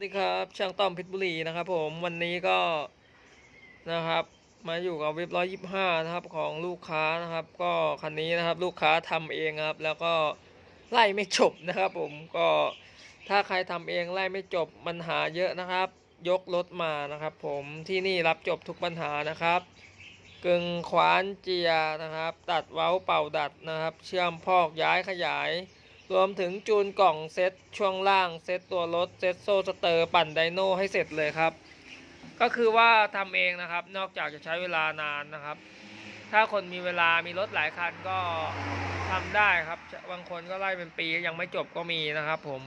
สวัสดีครับช่างต้อมเพชรบุรีนะครับ ผมวันนี้ก็นะครับ มาอยู่กับเว็บร้อยยี่ห้านะครับของลูกค้านะครับ ก็คันนี้นะครับ ลูกค้าทำเองครับ แล้วก็ไล่ไม่จบนะครับ ผมก็ถ้าใครทำเองไล่ไม่จบปัญหาเยอะนะครับ ยกรถมานะครับ ผมที่นี่รับจบทุกปัญหานะครับกึ่งขวานเจียนะครับ ตัดเว้าเป่าดัดนะครับ เชื่อมพอกย้ายขยาย รวมถึงจูนกล่องเซ็ตช่วงล่างเซ็ตตัวรถเซ็ตโซ่สเตอร์ปั่นไดโน่ให้เสร็จเลยครับ ก็คือว่าทำเองนะครับ นอกจากจะใช้เวลานานนะครับ ถ้าคนมีเวลามีรถหลายคันก็ทำได้ครับบางคนก็ไล่เป็นปียังไม่จบก็มีนะครับ ผม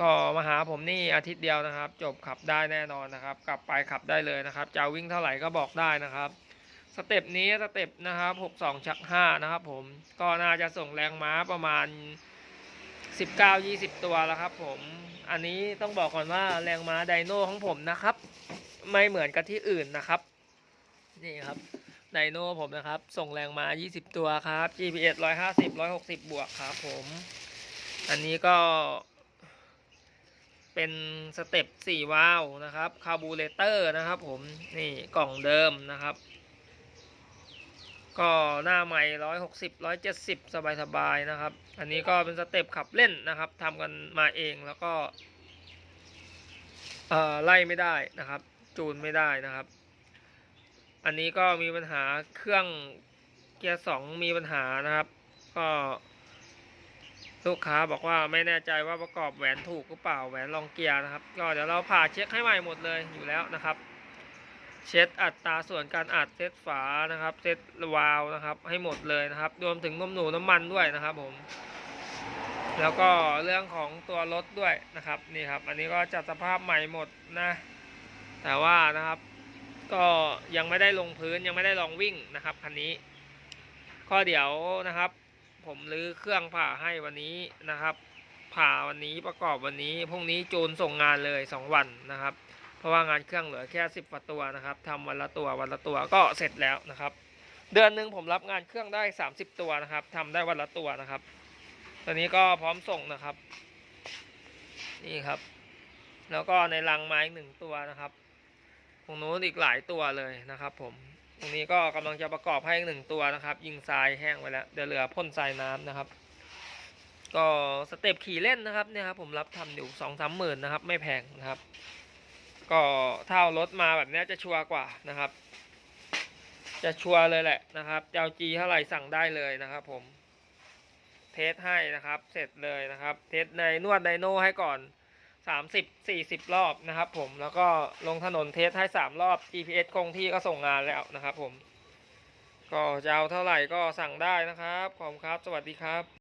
ก็มาหาผมนี่อาทิตย์เดียวนะครับ จบขับได้แน่นอนนะครับ กลับไปขับได้เลยนะครับจะวิ่งเท่าไหร่ก็บอกได้นะครับสเต็ปนี้สเต็ปนะครับ 62 ชัก 5 นะครับผมก็น่าจะส่งแรงม้าประมาณ 19 20ตัวแล้วครับผม อันนี้ต้องบอกก่อนว่าแรงม้าไดโน่ของผมนะครับ ไม่เหมือนกับที่อื่นนะครับ นี่ครับไดโน่ผมนะครับ ส่งแรงม้า20ตัวครับ GPS 150 160บวกครับผม อันนี้ก็ เป็นสเต็ป4วาล์วนะครับ คาร์บูเรเตอร์นะครับผม นี่กล่องเดิมนะครับ ก็หน้าใหม่ร้อยหกสิบร้อยเจ็ดสิบสบายสบายๆนะครับ อันนี้ก็เป็นสเต็ปขับเล่นนะครับทำกันมาเองแล้วก็เออไล่ไม่ได้นะครับ จูนไม่ได้นะครับ อันนี้ก็มีปัญหาเครื่องเกียร์สองมีปัญหานะครับ ก็ลูกค้าบอกว่าไม่แน่ใจว่าประกอบแหวนถูกหรือเปล่าแหวนรองเกียร์นะครับ ก็เดี๋ยวเราผ่าเช็คให้ใหม่หมดเลยอยู่แล้วนะครับ เช็ดอัตราส่วนการอัดเซตฝานะครับเซตวาล์วนะครับ ให้หมดเลยนะครับ รวมถึงนมหนูน้ำมันด้วยนะครับผม แล้วก็เรื่องของตัวรถด้วยนะครับนี่ครับ อันนี้ก็จัดสภาพใหม่หมดนะ แต่ว่านะครับ ก็ยังไม่ได้ลงพื้นยังไม่ได้ลองวิ่งนะครับคันนี้ ก็เดี๋ยวนะครับ ผมรื้อเครื่องผ่าให้วันนี้นะครับ ผ่าวันนี้ประกอบวันนี้พรุ่งนี้จูนส่งงานเลยสองวันนะครับ ราะว่างานเครื่องเหลือแค่สิบกว่าตัวนะครับทำวันละตัววันละตัวก็เสร็จแล้วนะครับ เดือนหนึ่งผมรับงานเครื่องได้สามสิบตัวนะครับทำได้วันละตัวนะครับตอนนี้ก็พร้อมส่งนะครับ นี่ครับ แล้วก็ในรังไม้หนึ่งตัวนะครับตรงนู้นอีกหลายตัวเลยนะครับ ผมตรงนี้ก็กำลังจะประกอบให้อีกหนึ่งตัวนะครับ ยิงทรายแห้งไว้แล้วเดี๋ยวเหลือพ่นทรายน้ำนะครับ ก็สเต็ปขี่เล่นนะครับเนี่ยครับผมรับทำอยู่สองสามหมื่นนะครับ ไม่แพงนะครับ ก็ถ้าเอารถมาแบบนี้จะชัวร์กว่านะครับ จะชัวร์เลยแหละนะครับเจะเอาจีเท่าไหร่สั่งได้เลยนะครับ ผม เทสให้นะครับ เสร็จเลยนะครับ เทสในนวดไดโน่ให้ก่อนสามสิบสี่สิบรอบนะครับ ผมแล้วก็ลงถนนเทสให้สามรอบ GPS คงที่ก็ส่งงานแล้วนะครับ ผม ก็จะเอาเท่าไหร่ก็สั่งได้นะครับขอบคุณครับ สวัสดีครับ